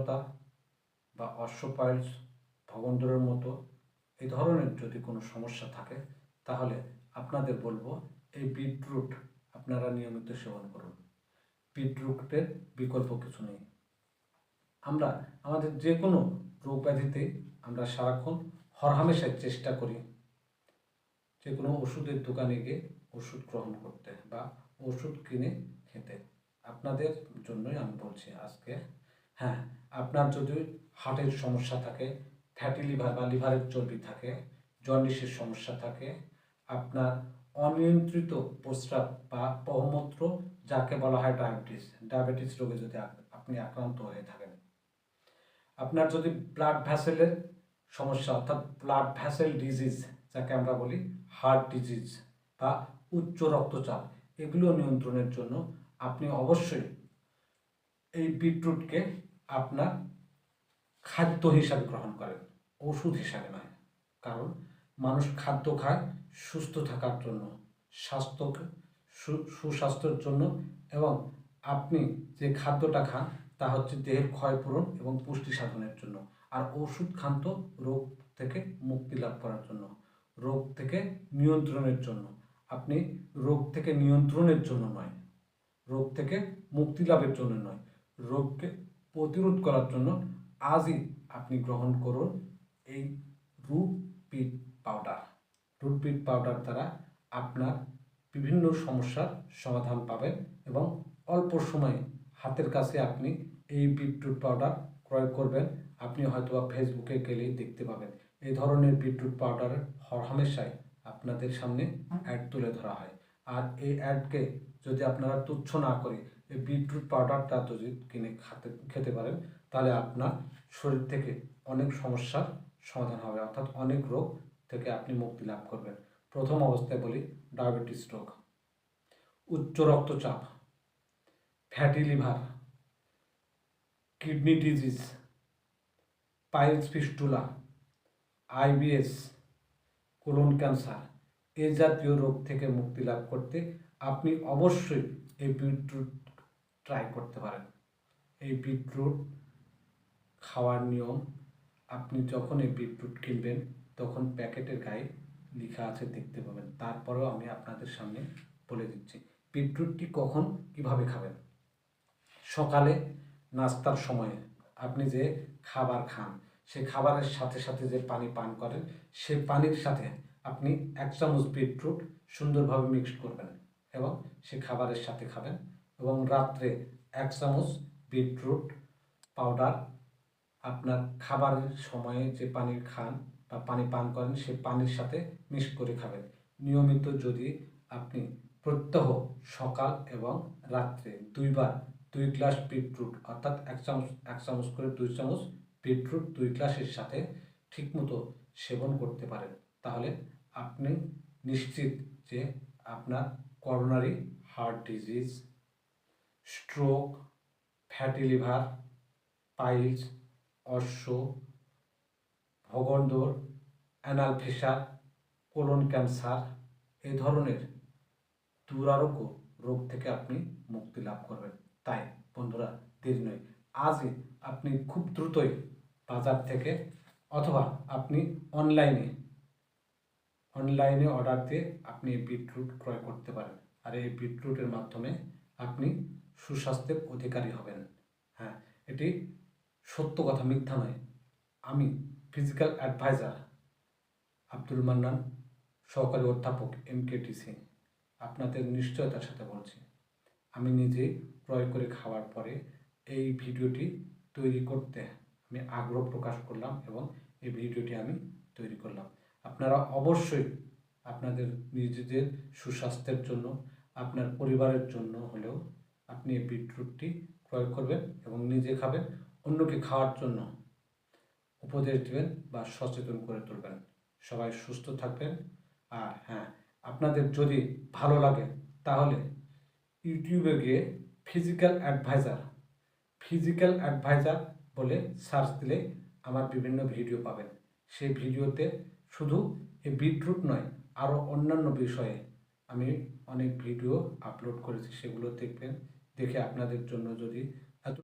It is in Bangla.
দুর্বলতা বা অশ্বপাইলস ভগন্দরের মতো এই ধরনের যদি কোনো সমস্যা থাকে, তাহলে আপনাদের বলব এই বিটরুট আপনারা নিয়মিত সেবন করুন। বিটরুটের বিকল্প কিছু নেই। আমরা আমাদের যে কোনো রোগ ব্যাধিতে আমরা সারাক্ষণ হরহামেশায় চেষ্টা করি যে কোনো ওষুধের দোকানে গিয়ে ওষুধ গ্রহণ করতে বা ওষুধ কিনে খেতে। আপনাদের জন্যই আমি বলছি আজকে হ্যাঁ আপনার যদি হার্টের সমস্যা থাকে ফ্যাটি লিভার বা লিভারের চর্বি থাকে জন্ডিসের সমস্যা থাকে, আপনার অনিয়ন্ত্রিত প্রস্রাব বা বহুমূত্র, যাকে বলা হয় ডায়াবেটিস ডায়াবেটিস রোগে যদি আপনি আক্রান্ত হয়ে থাকেন। আপনার যদি ব্লাড ভ্যাসেলের সমস্যা, অর্থাৎ ব্লাড ভ্যাসেল ডিজিজ যাকে আমরা বলি হার্ট ডিজিজ বা উচ্চ রক্তচাপ, এগুলো নিয়ন্ত্রণের জন্য আপনি অবশ্যই এই বিটরুটকে আপনার খাদ্য হিসাবে গ্রহণ করেন, ওষুধ হিসাবে নয়। কারণ মানুষ খাদ্য খায় সুস্থ থাকার জন্য, স্বাস্থ্যকে সুস্বাস্থ্যের জন্য এবং আপনি যে খাদ্যটা খান তা হচ্ছে দেহের ক্ষয়পূরণ এবং পুষ্টি সাধনের জন্য। আর ওষুধ খান তো রোগ থেকে মুক্তি লাভ করার জন্য, রোগ থেকে নিয়ন্ত্রণের জন্য। আপনি রোগ থেকে নিয়ন্ত্রণের জন্য নয়, রোগ থেকে মুক্তি লাভের জন্য নয়। রোগকে প্রতিরোধ করার জন্য আজই আপনি গ্রহণ করুন এই root pit powder root pit powder দ্বারা আপনার বিভিন্ন সমস্যার সমাধান পাবেন এবং অল্প সময়ে হাতের কাছে আপনি এই বিটরুট পাউডার ক্রয় করবেন। আপনি হয়তোবা ফেসবুকে গেলেই দেখতে পাবেন। এই ধরনের বিটরুট পাউডারের হরহামেশাই আপনাদের সামনে অ্যাড তুলে ধরা হয়। আর এই অ্যাডকে যদি আপনারা তুচ্ছ না করে এই বিটরুট পাউডারটা যদি কিনে খাতে, খেতে পারেন, তাহলে আপনার শরীর থেকে অনেক সমস্যার সমাধান হবে, অর্থাৎ অনেক রোগ থেকে আপনি মুক্তি লাভ করবেন। প্রথম অবস্থায় বলি ডায়াবেটিস রোগ। উচ্চ রক্তচাপ, fatty liver, kidney disease piles fistula IBS, colon cancer, এ জাতীয় রোগ থেকে মুক্তি লাভ করতে আপনি অবশ্যই এই বিটরুট ট্রাই করতে পারেন। এই বিটরুট খাওয়ার নিয়ম, আপনি যখন এই বিটরুট কিনবেন, তখন প্যাকেটের গায়ে লেখা আছে দেখতে পাবেন। তারপরেও আমি আপনাদের সামনে বলে দিচ্ছি বিটরুটটি কখন, কীভাবে খাবেন? সকালে নাস্তার সময়ে আপনি যে খাবার খান সেই খাবারের সাথে সাথে যে পানি পান করেন, সে পানির সাথে আপনি এক চামচ বিটরুট সুন্দরভাবে মিক্সড করবেন এবং সে খাবারের সাথে খাবেন। এবং রাত্রে এক চামচ বিটরুট পাউডার আপনার খাবারের সময়ে যে পানি খান বা পানি পান করেন, সে পানির সাথে মিক্স করে খাবেন। নিয়মিত যদি আপনি প্রত্যহ সকাল এবং রাত্রে দুইবার দুই গ্লাস বিটরুট, অর্থাৎ এক চামচ এক চামচ করে দুই চামচ বিটরুট দুই গ্লাসের সাথে ঠিকমতো সেবন করতে পারেন, তাহলে আপনি নিশ্চিত যে আপনার coronary heart disease stroke fatty liver piles অশ্ব ভগন্দর অ্যানাল ফিসার কোলন ক্যান্সার এই ধরনের দুরারোগ্য রোগ থেকে আপনি মুক্তি লাভ করবেন। তাই বন্ধুরা, দেরি নয়। আজই আপনি খুব দ্রুতই বাজার থেকে অথবা আপনি অনলাইনে অনলাইনে অর্ডার দিয়ে আপনি বিটরুট ক্রয় করতে পারেন। আর এই বিটরুটের মাধ্যমে আপনি সুস্বাস্থ্যের অধিকারী হবেন। হ্যাঁ এটি সত্য কথা, মিথ্যা নয়। আমি ফিজিক্যাল অ্যাডভাইজার আব্দুল মান্নান, সহকারী অধ্যাপক এম কে টিসি আপনাদের নিশ্চয়তার সাথে বলছি। আমি নিজে ক্রয় করে খাওয়ার পরে এই ভিডিওটি তৈরি করতে আমি আগ্রহ প্রকাশ করলাম এবং এই ভিডিওটি আমি তৈরি করলাম। আপনারা অবশ্যই আপনাদের নিজেদের সুস্বাস্থ্যের জন্য, আপনার পরিবারের জন্য হলেও আপনি এই বিটরুটটি ক্রয় করবেন এবং নিজে খাবেন, অন্যকে খাওয়ার জন্য উপদেশ দিবেন বা সচেতন করে তুলবেন। সবাই সুস্থ থাকবেন। আর হ্যাঁ আপনাদের যদি ভালো লাগে, তাহলে ইউটিউবে গিয়ে ফিজিক্যাল অ্যাডভাইজার ফিজিক্যাল অ্যাডভাইজার বলে সার্চ দিলে আমার বিভিন্ন ভিডিও পাবেন। সেই ভিডিওতে শুধু এই বিটরুট নয় আরও অন্যান্য বিষয়ে আমি অনেক ভিডিও আপলোড করেছি, সেগুলো দেখবেন। দেখে আপনাদের জন্য যদি